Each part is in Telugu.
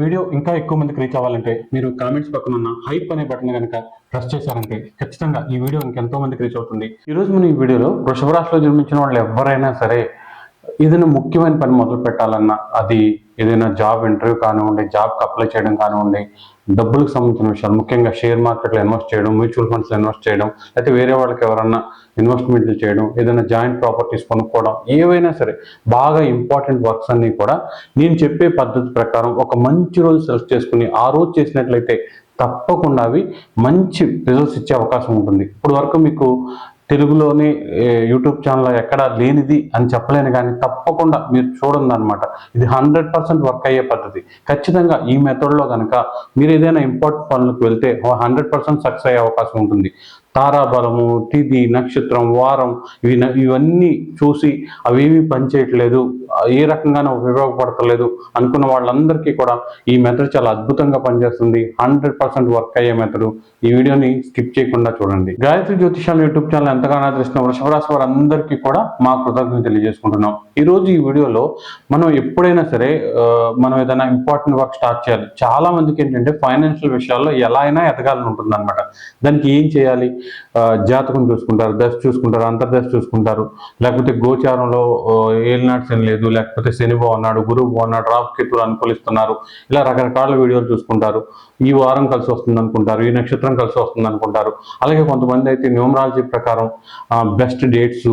వీడియో ఇంకా ఎక్కువ మందికి రీచ్ అవ్వాలంటే మీరు కామెంట్స్ పక్కన ఉన్న హైప్ అనే బటన్ కనుక ప్రెస్ చేశారంటే ఖచ్చితంగా ఈ వీడియో ఇంకెంతో మందికి రీచ్ అవుతుంది. ఈ రోజు మనం ఈ వీడియోలో వృషభ రాశిలో జన్మించిన వాళ్ళు ఎవరైనా సరే ఏదైనా ముఖ్యమైన పని మొదలు పెట్టాలన్నా అది ఏదైనా జాబ్ ఇంటర్వ్యూ కానివ్వండి జాబ్కి అప్లై చేయడం కానివ్వండి డబ్బులకు సంబంధించిన విషయాలు ముఖ్యంగా షేర్ మార్కెట్లో ఇన్వెస్ట్ చేయడం మ్యూచువల్ ఫండ్స్లో ఇన్వెస్ట్ చేయడం లేకపోతే వేరే వాళ్ళకి ఎవరన్నా ఇన్వెస్ట్మెంట్లు చేయడం ఏదైనా జాయింట్ ప్రాపర్టీస్ కొనుక్కోవడం ఏవైనా సరే బాగా ఇంపార్టెంట్ వర్క్స్ అన్నీ కూడా నేను చెప్పే పద్ధతి ప్రకారం ఒక మంచి రోజు సెలెక్ట్ చేసుకుని ఆ రోజు చేసినట్లయితే తప్పకుండా అవి మంచి రిజల్ట్స్ ఇచ్చే అవకాశం ఉంటుంది. ఇప్పుడు వరకు మీకు తెలుగులోని యూట్యూబ్ ఛానల్ ఎక్కడ లేనిది అని చెప్పలేను కానీ తప్పకుండా మీరు చూడండి అనమాట ఇది హండ్రెడ్ పర్సెంట్ వర్క్ అయ్యే పద్ధతి. ఖచ్చితంగా ఈ మెథడ్లో కనుక మీరు ఏదైనా ఇంపార్టెంట్ పనులకు వెళ్తే హండ్రెడ్ పర్సెంట్ సక్సెస్ అయ్యే అవకాశం ఉంటుంది. తారాబలము తిథి నక్షత్రం వారం ఇవి ఇవన్నీ చూసి అవేవి పనిచేయట్లేదు ఏ రకంగానూ ఉపయోగపడతలేదు అనుకున్న వాళ్ళందరికీ కూడా ఈ మెథడ్ చాలా అద్భుతంగా పనిచేస్తుంది. హండ్రెడ్ పర్సెంట్ వర్క్ అయ్యే మెథడ్. ఈ వీడియోని స్కిప్ చేయకుండా చూడండి. గాయత్రి జ్యోతిషాలు యూట్యూబ్ ఛానల్ ఎంతగానో ఆదరిస్తున్న వృషభరాశి వారందరికీ కూడా మా కృతజ్ఞతలు తెలియజేసుకుంటున్నాం. ఈ రోజు ఈ వీడియోలో మనం ఎప్పుడైనా సరే మనం ఏదైనా ఇంపార్టెంట్ వర్క్ స్టార్ట్ చేయాలి. చాలా మందికి ఏంటంటే ఫైనాన్షియల్ విషయాల్లో ఎలా అయినా ఎదగాలని ఉంటుంది అనమాట దానికి ఏం చేయాలి? జాతకం చూసుకుంటారు దశ చూసుకుంటారు అంతర్దశ చూసుకుంటారు. లేకపోతే గోచారంలో ఏలినాడు శని లేదు లేకపోతే శని బాగున్నాడు గురువు బాగున్నాడు రాహు కేతులు అనుకూలిస్తున్నారు ఇలా రకరకాల వీడియోలు చూసుకుంటారు. ఈ వారం కలిసి వస్తుంది అనుకుంటారు ఈ నక్షత్రం కలిసి వస్తుంది అనుకుంటారు. అలాగే కొంతమంది అయితే న్యూమరాలజీ ప్రకారం బెస్ట్ డేట్స్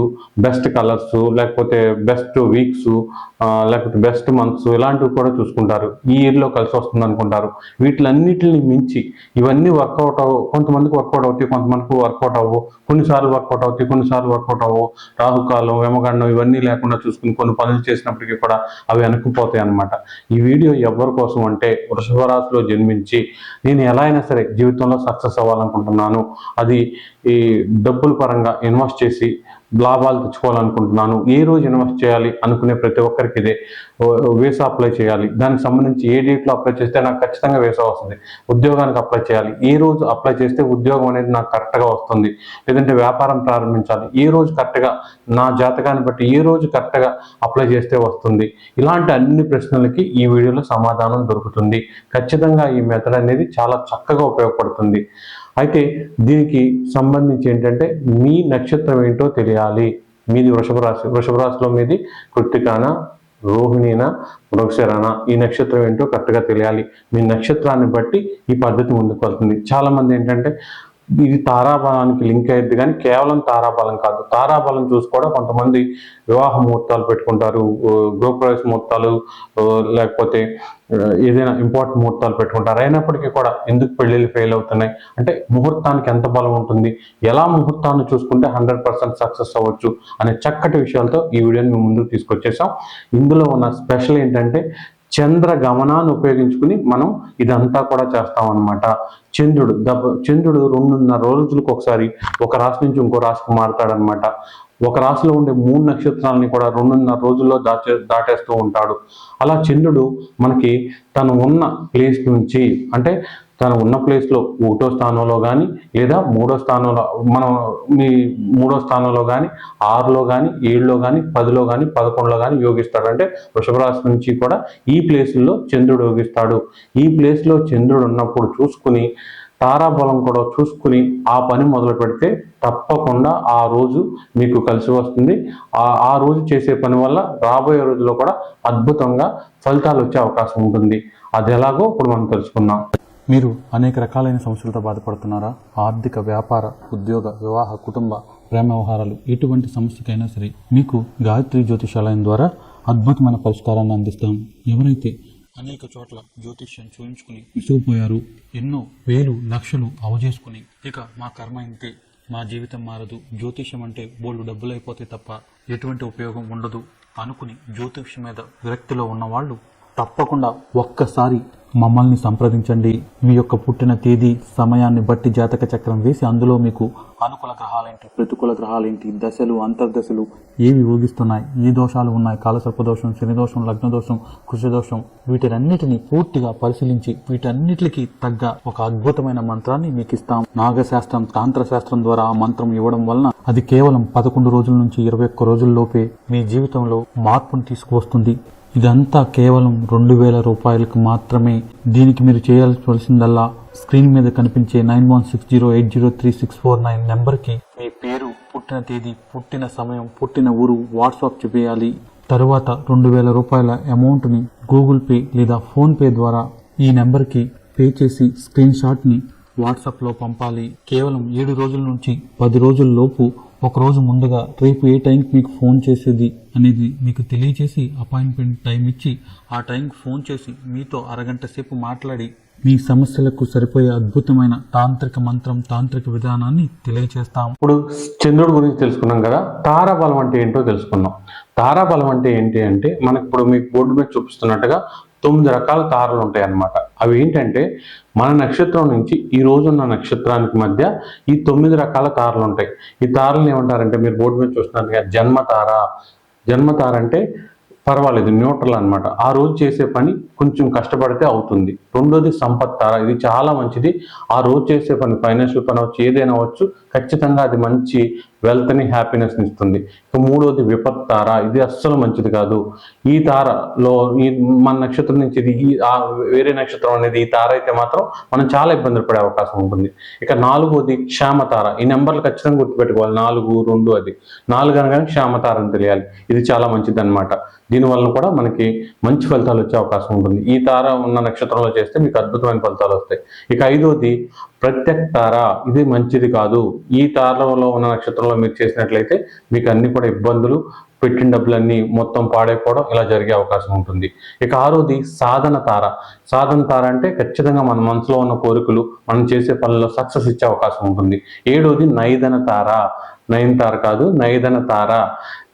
బెస్ట్ కలర్స్ లేకపోతే బెస్ట్ వీక్స్ లేకపోతే బెస్ట్ మంత్స్ ఇలాంటివి కూడా చూసుకుంటారు. ఈ ఇయర్లో కలిసి వస్తుంది అనుకుంటారు వీటిలన్నిటిని మించి ఇవన్నీ వర్కౌట్ అవ్వు కొంతమందికి వర్కౌట్ అవుతాయి కొంతమందికి వర్కౌట్ అవ్వవు కొన్నిసార్లు వర్కౌట్ అవుతాయి కొన్నిసార్లు వర్కౌట్ అవ్వవు రాహుకాలం వేమగండం ఇవన్నీ లేకుండా చూసుకుని కొన్ని పనులు చేసినప్పటికీ కూడా అవి వెనక్కిపోతాయి అన్నమాట. ఈ వీడియో ఎవరి కోసం అంటే వృషభ రాశిలో జన్మించి నేను ఎలా అయినా సరే జీవితంలో సక్సెస్ అవ్వాలనుకుంటున్నాను. అది ఈ డబ్బుల పరంగా ఇన్వెస్ట్ చేసి లాభాలు తెచ్చుకోవాలనుకుంటున్నాను. ఏ రోజు ఇన్వెస్ట్ చేయాలి అనుకునే ప్రతి ఒక్కరికి ఇదే. వీసా అప్లై చేయాలి. దానికి సంబంధించి ఏ డేట్లో అప్లై చేస్తే నాకు ఖచ్చితంగా వీసా వస్తుంది. ఉద్యోగానికి అప్లై చేయాలి. ఏ రోజు అప్లై చేస్తే ఉద్యోగం అనేది నాకు కరెక్ట్గా వస్తుంది. లేదంటే వ్యాపారం ప్రారంభించాలి. ఏ రోజు కరెక్ట్గా నా జాతకాన్ని బట్టి ఏ రోజు కరెక్ట్గా అప్లై చేస్తే వస్తుంది. ఇలాంటి అన్ని ప్రశ్నలకి ఈ వీడియోలో సమాధానం దొరుకుతుంది. ఖచ్చితంగా ఈ మెథడ్ అనేది చాలా చక్కగా ఉపయోగపడుతుంది. అయితే దీనికి సంబంధించి ఏంటంటే మీ నక్షత్రం ఏంటో తెలియాలి. మీది వృషభ రాశి వృషభ రాశిలో మీది కృత్తికాన రోహిణీన మృగశిరాన ఈ నక్షత్రం ఏంటో కరెక్ట్గా తెలియాలి. మీ నక్షత్రాన్ని బట్టి ఈ పద్ధతి ముందుకు వెళ్తుంది. చాలామంది ఏంటంటే ఇది తారాబలానికి లింక్ అయ్యింది కానీ కేవలం తారాబలం కాదు. తారాబలం చూసి కూడా కొంతమంది వివాహ ముహూర్తాలు పెట్టుకుంటారు గృహప్రవేశ ముహూర్తాలు లేకపోతే ఏదైనా ఇంపార్టెంట్ ముహూర్తాలు పెట్టుకుంటారు. అయినప్పటికీ కూడా ఎందుకు పెళ్ళిళ్ళు ఫెయిల్ అవుతున్నాయి? అంటే ముహూర్తానికి ఎంత బలం ఉంటుంది? ఎలా ముహూర్తాన్ని చూసుకుంటే హండ్రెడ్ పర్సెంట్ సక్సెస్ అవ్వచ్చు అనే చక్కటి విషయాలతో ఈ వీడియోని మేము ముందుకు తీసుకొచ్చేసాం. ఇందులో ఉన్న స్పెషల్ ఏంటంటే చంద్ర గమనాన్ని ఉపయోగించుకుని మనం ఇదంతా కూడా చేస్తాం అనమాట చంద్రుడు దబ్బ చంద్రుడు రెండున్నర రోజులకు ఒకసారి ఒక రాశి నుంచి ఇంకో రాశికి మారుతాడనమాట ఒక రాశిలో ఉండే మూడు నక్షత్రాలని కూడా రెండున్నర రోజుల్లో దాచే దాటేస్తూ ఉంటాడు. అలా చంద్రుడు మనకి తను ఉన్న ప్లేస్ నుంచి అంటే తను ఉన్న ప్లేస్లో ఒకటో స్థానంలో కానీ లేదా మూడో స్థానంలో మనం మీ మూడో స్థానంలో కానీ ఆరులో కానీ ఏడులో కానీ పదిలో కానీ పదకొండులో కానీ యోగిస్తాడు. అంటే వృషభ రాశి నుంచి కూడా ఈ ప్లేసుల్లో చంద్రుడు యోగిస్తాడు. ఈ ప్లేస్లో చంద్రుడు ఉన్నప్పుడు చూసుకుని తారాబలం కూడా చూసుకుని ఆ పని మొదలు పెడితే తప్పకుండా ఆ రోజు మీకు కలిసి వస్తుంది. ఆ ఆ రోజు చేసే పని వల్ల రాబోయే రోజుల్లో కూడా అద్భుతంగా ఫలితాలు వచ్చే అవకాశం ఉంటుంది. అది ఎలాగో ఇప్పుడు మనం తెలుసుకుందాం. మీరు అనేక రకాలైన సమస్యలతో బాధపడుతున్నారా? ఆర్థిక వ్యాపార ఉద్యోగ వివాహ కుటుంబ ప్రేమ వ్యవహారాలు ఎటువంటి సమస్యకైనా సరే మీకు గాయత్రి జ్యోతిషాలయం ద్వారా అద్భుతమైన పరిష్కారాన్ని అందిస్తాం. ఎవరైతే అనేక చోట్ల జ్యోతిష్యం చూయించుకుని విసిగిపోయారు ఎన్నో వేలు లక్షలు అవజేసుకుని ఇక మా కర్మ ఇంతే మా జీవితం మారదు జ్యోతిష్యం అంటే బోళ్ళు డబ్బులు అయిపోతే తప్ప ఎటువంటి ఉపయోగం ఉండదు అనుకుని జ్యోతిష్యం మీద విరక్తిలో ఉన్నవాళ్ళు తప్పకుండా ఒక్కసారి మమ్మల్ని సంప్రదించండి. మీ యొక్క పుట్టిన తేదీ సమయాన్ని బట్టి జాతక చక్రం వేసి అందులో మీకు అనుకూల గ్రహాలేంటి? ప్రతికూల గ్రహాలేంటి? దశలు అంతర్దశలు ఏవి ఊగిస్తున్నాయి? ఏ దోషాలు ఉన్నాయి? కాలసర్ప దోషం శని దోషం లగ్న దోషం కృషి దోషం వీటినన్నిటిని పూర్తిగా పరిశీలించి వీటన్నిటికి తగ్గ ఒక అద్భుతమైన మంత్రాన్ని మీకు ఇస్తాం. నాగశాస్త్రం తాంత్ర శాస్త్రం ద్వారా ఆ మంత్రం ఇవ్వడం వలన అది కేవలం పదకొండు రోజుల నుంచి ఇరవై ఒక్క రోజుల్లోపే మీ జీవితంలో మార్పును తీసుకువస్తుంది. ఇదంతా కేవలం రెండు వేల రూపాయలకు మాత్రమే. దీనికి మీరు చేయాల్సిందల్లా స్క్రీన్ మీద కనిపించే nine one six zero eight zero three six four nine నెంబర్కి మీ పేరు పుట్టిన తేదీ పుట్టిన సమయం పుట్టిన ఊరు వాట్సాప్ చేయాలి. తరువాత రెండు వేల రూపాయల అమౌంట్ని గూగుల్ పే లేదా ఫోన్పే ద్వారా ఈ నెంబర్కి పే చేసి స్క్రీన్ షాట్ని వాట్సాప్లో పంపాలి. కేవలం ఏడు రోజుల నుంచి పది రోజుల లోపు ఒక రోజు ముందుగా రేపు ఏ టైంకి మీకు ఫోన్ చేసేది అనేది మీకు తెలియజేసి అపాయింట్మెంట్ టైం ఇచ్చి ఆ టైంకి ఫోన్ చేసి మీతో అరగంట సేపు మాట్లాడి మీ సమస్యలకు సరిపోయే అద్భుతమైన తాంత్రిక మంత్రం తాంత్రిక విధానాన్ని తెలియజేస్తాం ఇప్పుడు చంద్రుడి గురించి తెలుసుకున్నాం కదా తారాబలం అంటే ఏంటో తెలుసుకున్నాం. తారాబలం అంటే ఏంటి అంటే మనకి ఇప్పుడు మీకు బోర్డు మీద చూపిస్తున్నట్టుగా తొమ్మిది రకాల తారలు ఉంటాయి అన్నమాట అవి ఏంటంటే మన నక్షత్రం నుంచి ఈ రోజున్న నక్షత్రానికి మధ్య ఈ తొమ్మిది రకాల తారలు ఉంటాయి. ఈ తారలను ఏమంటారంటే మీరు బోర్డు మీద చూస్తున్నట్టుగా జన్మతార జన్మతార అంటే పర్వాలేదు న్యూట్రల్ అన్నమాట. ఆ రోజు చేసే పని కొంచెం కష్టపడితే అవుతుంది. రెండోది సంపత్ తార. ఇది చాలా మంచిది. ఆ రోజు చేసే పని ఫైనాన్షియల్ పని అవచ్చు ఏదైనా అవచ్చు ఖచ్చితంగా అది మంచి వెల్త్ని హ్యాపీనెస్ని ఇస్తుంది. ఇక మూడోది విపత్ తార. ఇది అస్సలు మంచిది కాదు. ఈ తారలో ఈ మన నక్షత్రం నుంచి ఇది ఈ వేరే నక్షత్రం అనేది ఈ తార అయితే మాత్రం మనం చాలా ఇబ్బందులు పడే అవకాశం ఉంటుంది. ఇక నాలుగోది క్షామ తార. ఈ నెంబర్లు ఖచ్చితంగా గుర్తుపెట్టుకోవాలి. నాలుగు రెండు అది. నాలుగు అనగానే క్షామ తార అని తెలియాలి. ఇది చాలా మంచిది అనమాట దీనివల్ల కూడా మనకి మంచి ఫలితాలు వచ్చే అవకాశం ఉంటుంది. ఈ తార ఉన్న నక్షత్రంలో చేస్తే మీకు అద్భుతమైన ఫలితాలు వస్తాయి. ఇక ఐదోది ప్రత్యక్ తార ఇది మంచిది కాదు. ఈ తారలో ఉన్న నక్షత్రంలో మీరు చేసినట్లయితే మీకు అన్ని కూడా ఇబ్బందులు పెట్టిన డబ్బులన్నీ మొత్తం పాడైపోవడం ఇలా జరిగే అవకాశం ఉంటుంది. ఇక ఆరోది సాధన తార. సాధన తార అంటే ఖచ్చితంగా మన మనసులో ఉన్న కోరికలు మనం చేసే పనుల్లో సక్సెస్ ఇచ్చే అవకాశం ఉంటుంది. ఏడోది నైదన తార. నయనతార కాదు నైదన తార.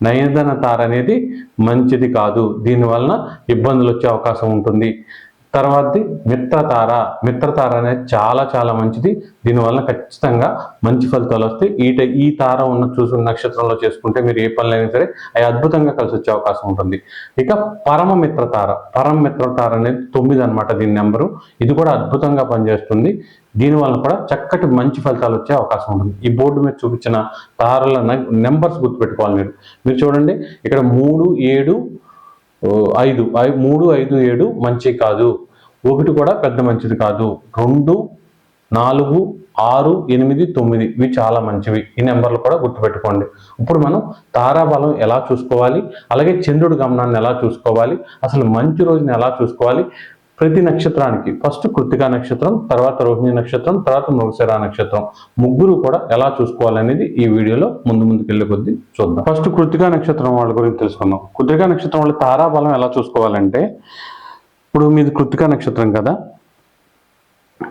నయదన తార అనేది మంచిది కాదు. దీనివలన ఇబ్బందులు వచ్చే అవకాశం ఉంటుంది. తర్వాతది మిత్రతార. మిత్రతార అనేది చాలా చాలా మంచిది. దీనివల్ల ఖచ్చితంగా మంచి ఫలితాలు వస్తాయి. ఈ టై- ఈ తార ఉన్న చూసిన నక్షత్రంలో చేసుకుంటే మీరు ఏ పనులైనా సరే అవి అద్భుతంగా కలిసి వచ్చే అవకాశం ఉంటుంది. ఇక పరమ మిత్రతార. పరమ మిత్రతార అనేది తొమ్మిది అనమాట దీని నెంబరు. ఇది కూడా అద్భుతంగా పనిచేస్తుంది. దీనివల్ల కూడా చక్కటి మంచి ఫలితాలు వచ్చే అవకాశం ఉంటుంది. ఈ బోర్డు మీద చూపించిన తారల నెంబర్స్ గుర్తుపెట్టుకోవాలి మీరు. మీరు చూడండి. ఇక్కడ మూడు ఏడు ఐదు మూడు ఐదు ఏడు మంచి కాదు. ఒకటి కూడా పెద్ద మంచిది కాదు. రెండు నాలుగు ఆరు ఎనిమిది తొమ్మిది. ఇవి చాలా మంచివి. ఈ నెంబర్లు కూడా గుర్తుపెట్టుకోండి. ఇప్పుడు మనం తారాబలం ఎలా చూసుకోవాలి? అలాగే చంద్రుడి గమనాన్ని ఎలా చూసుకోవాలి? అసలు మంచి రోజుని ఎలా చూసుకోవాలి? ప్రతి నక్షత్రానికి. ఫస్ట్ కృతికా నక్షత్రం తర్వాత రోహిణి నక్షత్రం తర్వాత మృగశిర నక్షత్రం. ముగ్గురు కూడా ఎలా చూసుకోవాలనేది ఈ వీడియోలో ముందు ముందుకు వెళ్ళే కొద్దీ చూద్దాం. ఫస్ట్ కృతికా నక్షత్రం వాళ్ళ గురించి తెలుసుకుందాం. కృతికా నక్షత్రం వాళ్ళ తారాబలం ఎలా చూసుకోవాలంటే ఇప్పుడు మీది కృతికా నక్షత్రం కదా?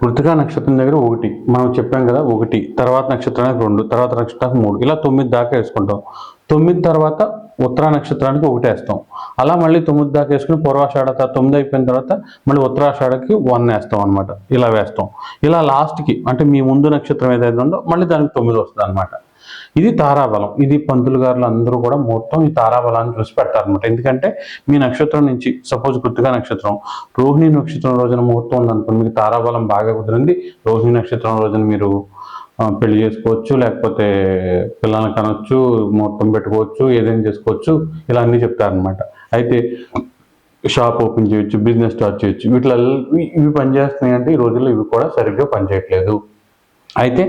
కృతికా నక్షత్రం దగ్గర ఒకటి. మనం చెప్పాం కదా ఒకటి. తర్వాత నక్షత్రానికి రెండు తర్వాత నక్షత్రానికి మూడు. ఇలా తొమ్మిది దాకా వేసుకుంటాం. తొమ్మిది తర్వాత ఉత్తరా నక్షత్రానికి ఒకటేస్తాం అలా మళ్ళీ తొమ్మిది దాకా వేసుకుని పూర్వాషాఢ తొమ్మిది అయిపోయిన తర్వాత మళ్ళీ ఉత్తరాషాఢకి వన్ వేస్తాం అనమాట ఇలా వేస్తాం. ఇలా లాస్ట్కి అంటే మీ ముందు నక్షత్రం ఏదైతే ఉందో మళ్ళీ దానికి తొమ్మిది వస్తుంది అనమాట ఇది తారాబలం. ఇది పంతులు గారులు అందరూ కూడా మొత్తం ఈ తారాబలాన్ని చూసి పెట్టారనమాట ఎందుకంటే మీ నక్షత్రం నుంచి సపోజ్ కృతికా నక్షత్రం రోహిణి నక్షత్రం రోజున ముహూర్తం ఉందనుకోండి మీకు తారాబలం బాగా కుదిరింది రోహిణి నక్షత్రం రోజున మీరు పెళ్ళి చేసుకోవచ్చు లేకపోతే పిల్లల్ని కనొచ్చు ముహూర్తం పెట్టుకోవచ్చు ఏదైనా చేసుకోవచ్చు ఇలా అన్నీ చెప్తారనమాట అయితే షాప్ ఓపెన్ చేయొచ్చు బిజినెస్ స్టార్ట్ చేయొచ్చు వీటిలో ఇవి పనిచేస్తున్నాయి అంటే ఈ రోజుల్లో ఇవి కూడా సరిగ్గా పనిచేయట్లేదు. అయితే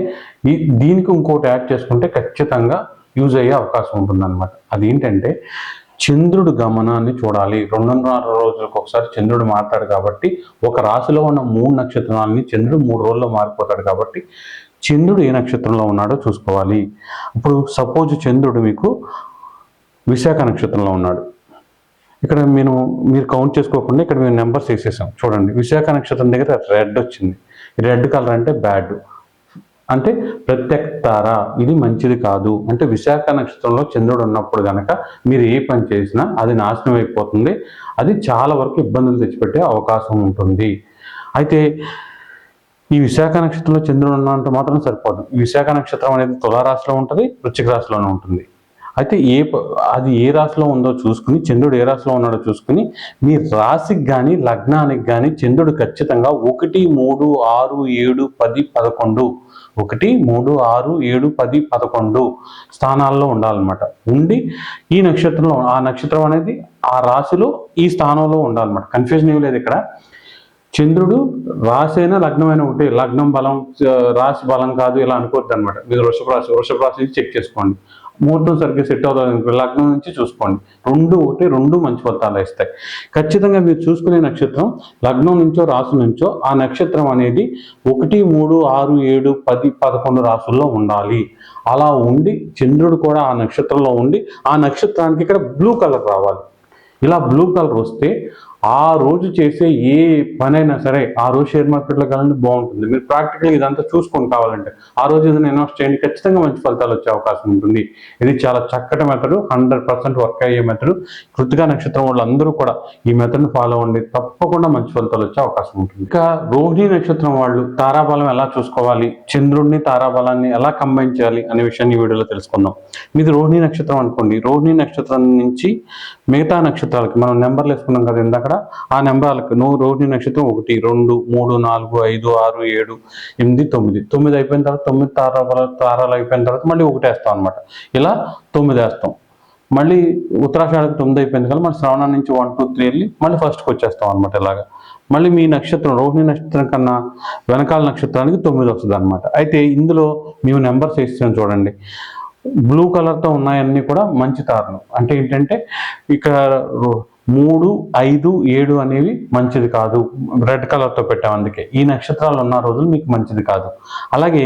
ఈ దీనికి ఇంకోటి యాడ్ చేసుకుంటే ఖచ్చితంగా యూజ్ అయ్యే అవకాశం ఉంటుందన్నమాట. అదేంటంటే చంద్రుడు గమనాన్ని చూడాలి. రెండున్నర రోజులకు ఒకసారి చంద్రుడు మారుతాడు కాబట్టి ఒక రాశిలో ఉన్న మూడు నక్షత్రాలని చంద్రుడు మూడు రోజుల్లో మారిపోతాడు కాబట్టి చంద్రుడు ఏ నక్షత్రంలో ఉన్నాడో చూసుకోవాలి. ఇప్పుడు సపోజ్ చంద్రుడు మీకు విశాఖ నక్షత్రంలో ఉన్నాడు. ఇక్కడ నేను మీరు కౌంట్ చేసుకోకుండా ఇక్కడ మేము నెంబర్స్ వేసేసాం. చూడండి విశాఖ నక్షత్రం దగ్గర రెడ్ వచ్చింది. రెడ్ కలర్ అంటే బ్యాడ్ అంటే ప్రత్యక్తార ఇది మంచిది కాదు. అంటే విశాఖ నక్షత్రంలో చంద్రుడు ఉన్నప్పుడు కనుక మీరు ఏ పని చేసినా అది నాశనం అయిపోతుంది. అది చాలా వరకు ఇబ్బందులు తెచ్చిపెట్టే అవకాశం ఉంటుంది. అయితే ఈ విశాఖ నక్షత్రంలో చంద్రుడు ఉన్నంత మాత్రం సరిపోదు. ఈ విశాఖ నక్షత్రం అనేది తులారాశిలో ఉంటుంది వృశ్చిక రాశిలోనే ఉంటుంది. అయితే ఏ అది ఏ రాశిలో ఉందో చూసుకుని చంద్రుడు ఏ రాశిలో ఉన్నాడో చూసుకుని మీ రాశికి కానీ లగ్నానికి కానీ చంద్రుడు ఖచ్చితంగా ఒకటి మూడు ఆరు ఏడు పది పదకొండు. ఒకటి మూడు ఆరు ఏడు పది పదకొండు స్థానాల్లో ఉండాలన్నమాట. ఉండి ఈ నక్షత్రంలో ఆ నక్షత్రం అనేది ఆ రాశిలో ఈ స్థానంలో ఉండాలన్నమాట. కన్ఫ్యూజన్ ఏం లేదు ఇక్కడ. చంద్రుడు రాశైనా లగ్నమైన ఉంటే ఒకటి లగ్నం బలం రాశి బలం కాదు ఇలా అనుకోవద్దు అనమాట మీరు వృషభ రాశి వృషభ రాశి నుంచి చెక్ చేసుకోండి. ముహూర్తం సరిగ్గా సెట్ అవుతుంది లగ్నం నుంచి చూసుకోండి. రెండు ఒకటి రెండు మంచి ఫలితాలు ఇస్తాయి ఖచ్చితంగా మీరు చూసుకునే నక్షత్రం లగ్నం నుంచో రాశి నుంచో ఆ నక్షత్రం అనేది ఒకటి మూడు ఆరు ఏడు పది పదకొండు రాసుల్లో ఉండాలి. అలా ఉండి చంద్రుడు కూడా ఆ నక్షత్రంలో ఉండి ఆ నక్షత్రానికి ఇక్కడ బ్లూ కలర్ రావాలి. ఇలా బ్లూ కలర్ వస్తే ఆ రోజు చేసే ఏ పనైనా సరే ఆ రోజు షేర్ మార్కెట్లో కావాలంటే బాగుంటుంది. మీరు ప్రాక్టికల్ ఇదంతా చూసుకొని కావాలంటే ఆ రోజు ఏదైనా ఇన్వెస్ట్ చేయండి. ఖచ్చితంగా మంచి ఫలితాలు వచ్చే అవకాశం ఉంటుంది. ఇది చాలా చక్కటి మెథడ్ హండ్రెడ్ పర్సెంట్ వర్క్ అయ్యే మెథడ్. కృతికా నక్షత్రం వాళ్ళందరూ కూడా ఈ మెథడ్ని ఫాలో అవ్వండి. తప్పకుండా మంచి ఫలితాలు వచ్చే అవకాశం ఉంటుంది. ఇంకా రోహిణి నక్షత్రం వాళ్ళు తారాబలం ఎలా చూసుకోవాలి? చంద్రుడిని తారాబలాన్ని ఎలా కంబైన్ చేయాలి అనే విషయాన్ని ఈ వీడియోలో తెలుసుకుందాం. మీది రోహిణి నక్షత్రం అనుకోండి. రోహిణి నక్షత్రం నుంచి మిగతా నక్షత్రాలకి మనం నెంబర్లు వేసుకున్నాం కదా ఇందాక ఆ నెంబర్లకు నువ్వు రోహిణి నక్షత్రం ఒకటి రెండు మూడు నాలుగు ఐదు ఆరు ఏడు ఎనిమిది తొమ్మిది. తొమ్మిది అయిపోయిన తర్వాత తొమ్మిది తారాల తారాలు అయిపోయిన తర్వాత మళ్ళీ ఒకటి వేస్తాం అనమాట ఇలా తొమ్మిది వేస్తాం. మళ్ళీ ఉత్తరాషాఢకు తొమ్మిది అయిపోయింది కదా మళ్ళీ శ్రవణం నుంచి వన్ టూ త్రీ వెళ్ళి మళ్ళీ ఫస్ట్కి వచ్చేస్తాం అనమాట ఇలాగా. మళ్ళీ మీ నక్షత్రం రోహిణి నక్షత్రం కన్నా వెనకాల నక్షత్రానికి తొమ్మిది వస్తుంది అనమాట అయితే ఇందులో మేము నెంబర్స్ వేస్తున్నాం చూడండి. బ్లూ కలర్తో ఉన్నాయన్నీ కూడా మంచి తారలు. అంటే ఏంటంటే ఇక్కడ మూడు ఐదు ఏడు అనేవి మంచిది కాదు. రెడ్ కలర్తో పెట్టాం అందుకే. ఈ నక్షత్రాలు ఉన్న రోజులు మీకు మంచిది కాదు. అలాగే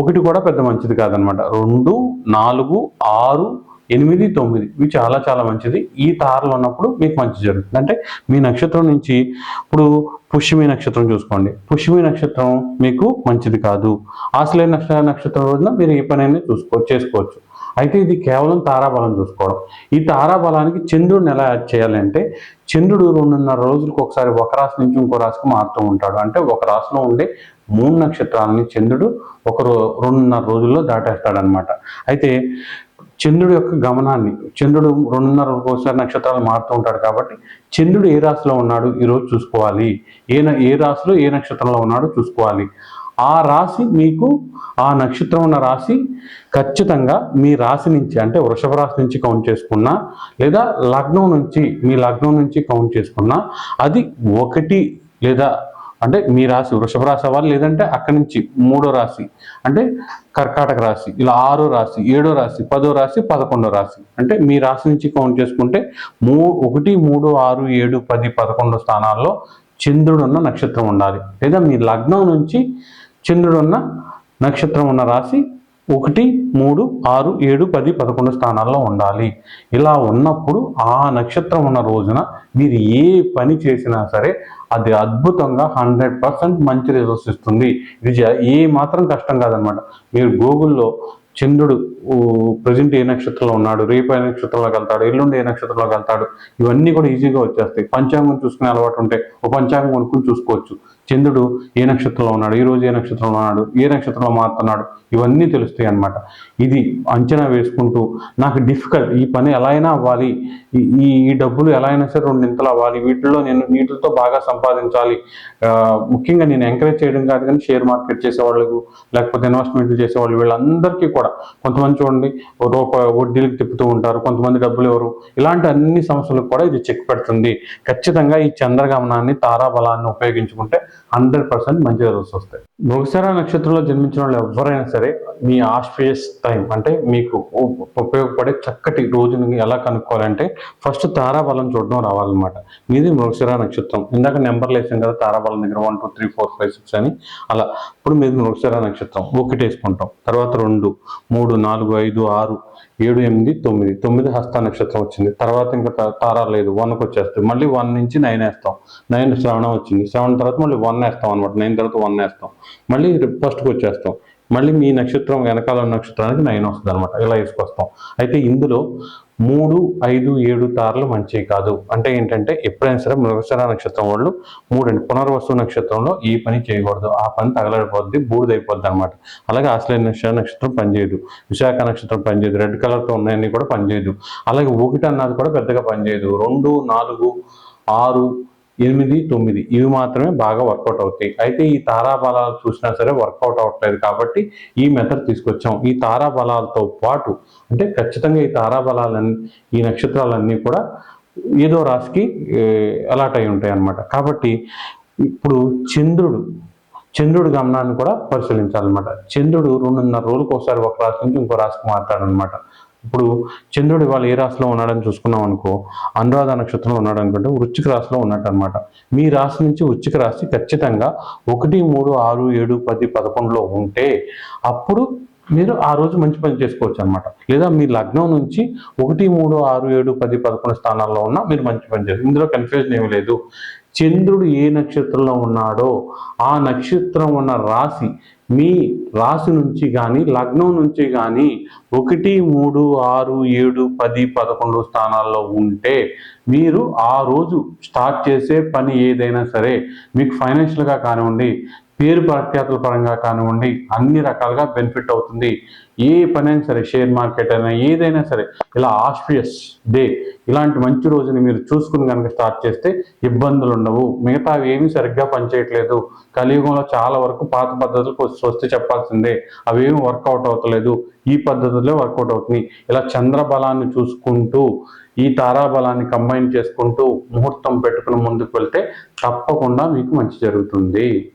ఒకటి కూడా పెద్ద మంచిది కాదనమాట. రెండు నాలుగు ఆరు ఎనిమిది తొమ్మిది. ఇవి చాలా చాలా మంచిది. ఈ తారలు ఉన్నప్పుడు మీకు మంచి జరుగుతుంది. అంటే మీ నక్షత్రం నుంచి ఇప్పుడు పుష్యమి నక్షత్రం చూసుకోండి. పుష్యమి నక్షత్రం మీకు మంచిది కాదు. ఆశ్లేయ నక్ష నక్షత్రం రోజున మీరు ఏ పనైనా చూసుకో చేసుకోవచ్చు. అయితే ఇది కేవలం తారాబలం చూసుకోవడం. ఈ తారాబలానికి చంద్రుడిని ఎలా యాడ్ చేయాలి అంటే చంద్రుడు రెండున్నర రోజులకు ఒకసారి ఒక రాశి నుంచి ఇంకో రాశికి మారుతూ ఉంటాడు. అంటే ఒక రాశిలో ఉండే మూడు నక్షత్రాలని చంద్రుడు ఒక రో రెండున్నర రోజుల్లో దాటేస్తాడనమాట. అయితే చంద్రుడు యొక్క గమనాన్ని చంద్రుడు రెండున్నర ఒకసారి నక్షత్రాలు మారుతూ ఉంటాడు కాబట్టి చంద్రుడు ఏ రాశిలో ఉన్నాడు ఈరోజు చూసుకోవాలి. ఏ ఏ రాశిలో ఏ నక్షత్రంలో ఉన్నాడో చూసుకోవాలి. ఆ రాశి మీకు ఆ నక్షత్రం ఉన్న రాశి ఖచ్చితంగా మీ రాశి నుంచి అంటే వృషభ రాశి నుంచి కౌంట్ చేసుకున్నా లేదా లగ్నం నుంచి మీ లగ్నం నుంచి కౌంట్ చేసుకున్నా అది ఒకటి లేదా అంటే మీ రాశి వృషభ రాశి అవ్వాలి లేదంటే అక్కడి నుంచి మూడో రాశి అంటే కర్కాటక రాశి ఇలా ఆరో రాశి ఏడో రాశి పదో రాశి పదకొండో రాశి అంటే మీ రాశి నుంచి కౌంట్ చేసుకుంటే మూ ఒకటి మూడు ఆరు ఏడు పది పదకొండు స్థానాల్లో చంద్రుడున్న నక్షత్రం ఉండాలి. లేదా మీ లగ్నం నుంచి చంద్రుడున్న నక్షత్రం ఉన్న రాశి ఒకటి మూడు ఆరు ఏడు పది పదకొండు స్థానాల్లో ఉండాలి. ఇలా ఉన్నప్పుడు ఆ నక్షత్రం ఉన్న రోజున మీరు ఏ పని చేసినా సరే అది అద్భుతంగా హండ్రెడ్ పర్సెంట్ మంచి రిజల్ట్స్ ఇస్తుంది. ఇది ఏ మాత్రం కష్టం కాదనమాట. మీరు గూగుల్లో చంద్రుడు ప్రజెంట్ ఏ నక్షత్రంలో ఉన్నాడు రేపు ఏ నక్షత్రంలోకి వెళ్తాడు ఎల్లుండి ఏ నక్షత్రంలోకి వెళ్తాడు ఇవన్నీ కూడా ఈజీగా వచ్చేస్తాయి. పంచాంగం చూసుకునే అలవాటు ఉంటే ఒక పంచాంగం కొనుక్కుని చూసుకోవచ్చు. చంద్రుడు ఏ నక్షత్రంలో ఉన్నాడు ఈ రోజు ఏ నక్షత్రంలో ఉన్నాడు ఏ నక్షత్రంలో మారుతున్నాడు ఇవన్నీ తెలుస్తాయి అన్నమాట. ఇది అంచనా వేసుకుంటూ నాకు డిఫికల్ట్ ఈ పని ఎలా అయినా అవ్వాలి. ఈ- ఈ డబ్బులు ఎలా అయినా సరే రెండు రెండింతలు అవ్వాలి. వీటిల్లో నేను వీటితో బాగా సంపాదించాలి. ముఖ్యంగా నేను ఎంకరేజ్ చేయడం కాదు కానీ షేర్ మార్కెట్ చేసేవాళ్ళకు లేకపోతే ఇన్వెస్ట్మెంట్లు చేసేవాళ్ళు వీళ్ళందరికీ కూడా కొంతమంది చూడండి ఓ వడ్డీలకు తిప్పుతూ ఉంటారు. కొంతమంది డబ్బులు ఎవరు? ఇలాంటి అన్ని సమస్యలకు కూడా ఇది చెక్ పెడుతుంది. ఖచ్చితంగా ఈ చంద్రగమనాన్ని తారాబలాన్ని ఉపయోగించుకుంటే హండ్రెడ్ పర్సెంట్ మంచి రిజల్ట్స్ వస్తాయి. మృగశిర నక్షత్రంలో జన్మించిన వాళ్ళు ఎవరైనా సరే మీ ఆస్పియస్ టైం అంటే మీకు ఉపయోగపడే చక్కటి రోజుని ఎలా కనుక్కోవాలంటే ఫస్ట్ తారాబలం చూడడం రావాలన్నమాట. మీది మృగశిర నక్షత్రం. ఇందాక నెంబర్లు వేసాం కదా తారాబలం దగ్గర one two three four five six అని. అలా ఇప్పుడు మీది మృగశిర నక్షత్రం. ఒకటి వేసుకుంటాం. తర్వాత రెండు మూడు నాలుగు ఐదు ఆరు ఏడు ఎనిమిది తొమ్మిది. తొమ్మిది హస్త నక్షత్రం వచ్చింది. తర్వాత ఇంకా తా- తారా లేదు. వన్కి వచ్చేస్తుంది మళ్ళీ వన్ నుంచి నైన్ వేస్తాం. నైన్ శ్రవణం వచ్చింది. శ్రవణం తర్వాత మళ్ళీ వన్ వేస్తాం అనమాట నైన్ తర్వాత వన్ వేస్తాం. మళ్ళీ ఫస్ట్కి వచ్చేస్తాం. మళ్ళీ మీ నక్షత్రం వెనకాల నక్షత్రానికి నైన్ వస్తుంది అనమాట ఇలా వేసుకొస్తాం. అయితే ఇందులో మూడు ఐదు ఏడు తారలు మంచివి కాదు. అంటే ఏంటంటే ఎప్పుడైనా సరే మృగశిర నక్షత్రం వాళ్ళు మూడు పునర్వసు నక్షత్రంలో ఈ పని చేయకూడదు. ఆ పని తగలడిపోద్ది బూడిదైపోద్ది అనమాట అలాగే ఆశ్లయ నక్ష- నక్షత్రం పనిచేయదు. విశాఖ నక్షత్రం పనిచేయదు. రెడ్ కలర్తో ఉన్నాయన్నీ కూడా పనిచేయదు. అలాగే ఒకటి అన్నది కూడా పెద్దగా పనిచేయదు. రెండు నాలుగు ఆరు ఎనిమిది తొమ్మిది. ఇవి మాత్రమే బాగా వర్కౌట్ అవుతాయి. అయితే ఈ తారాబలాలు చూసినా సరే వర్కౌట్ అవ్వట్లేదు కాబట్టి ఈ మెథడ్ తీసుకొచ్చాం. ఈ తారా బలాలతో పాటు అంటే ఖచ్చితంగా ఈ తారా బలాలన్నీ ఈ నక్షత్రాలన్నీ కూడా ఏదో రాశికి అలాట్ అయి ఉంటాయి అన్నమాట. కాబట్టి ఇప్పుడు చంద్రుడు చంద్రుడి గమనాన్ని కూడా పరిశీలించాలన్నమాట. చంద్రుడు రెండున్నర రోజులకు ఒకసారి ఒక రాశి నుంచి ఇంకో రాశికి మారుతాడనమాట ఇప్పుడు చంద్రుడు ఇవాళ ఏ రాశిలో ఉన్నాడని చూసుకున్నాం అనుకో అనురాధ నక్షత్రంలో ఉన్నాడు అనుకుంటే వృచ్చిక రాశిలో ఉన్నట్టు అనమాట మీ రాశి నుంచి వృచ్చిక రాశి ఖచ్చితంగా ఒకటి మూడు ఆరు ఏడు పది పదకొండులో ఉంటే అప్పుడు మీరు ఆ రోజు మంచి పని చేసుకోవచ్చు అనమాట లేదా మీ లగ్నం నుంచి ఒకటి మూడు ఆరు ఏడు పది పదకొండు స్థానాల్లో ఉన్నా మీరు మంచి పని చేస్తారు. ఇందులో కన్ఫ్యూజన్ ఏమీ లేదు. చంద్రుడు ఏ నక్షత్రంలో ఉన్నాడో ఆ నక్షత్రం ఉన్న రాశి మీ రాశి నుంచి కానీ లగ్నం నుంచి కానీ ఒకటి మూడు ఆరు ఏడు పది పదకొండు స్థానాల్లో ఉంటే మీరు ఆ రోజు స్టార్ట్ చేసే పని ఏదైనా సరే మీకు ఫైనాన్షియల్గా కానివ్వండి పేరు ప్రఖ్యాతుల పరంగా కానివ్వండి అన్ని రకాలుగా బెనిఫిట్ అవుతుంది. ఏ పనైనా సరే షేర్ మార్కెట్ అయినా ఏదైనా సరే ఇలా ఆస్పియస్ డే ఇలాంటి మంచి రోజుని మీరు చూసుకుని కనుక స్టార్ట్ చేస్తే ఇబ్బందులు ఉండవు. మిగతా ఏమీ సరిగ్గా పనిచేయట్లేదు. కలియుగంలో చాలా వరకు పాత పద్ధతులకు స్వస్తి చెప్పాల్సిందే. అవేమి వర్కౌట్ అవుతలేదు. ఈ పద్ధతులే వర్కౌట్ అవుతున్నాయి. ఇలా చంద్రబలాన్ని చూసుకుంటూ ఈ తారాబలాన్ని కంబైన్ చేసుకుంటూ ముహూర్తం పెట్టుకుని ముందుకు వెళ్తే తప్పకుండా మీకు మంచి జరుగుతుంది.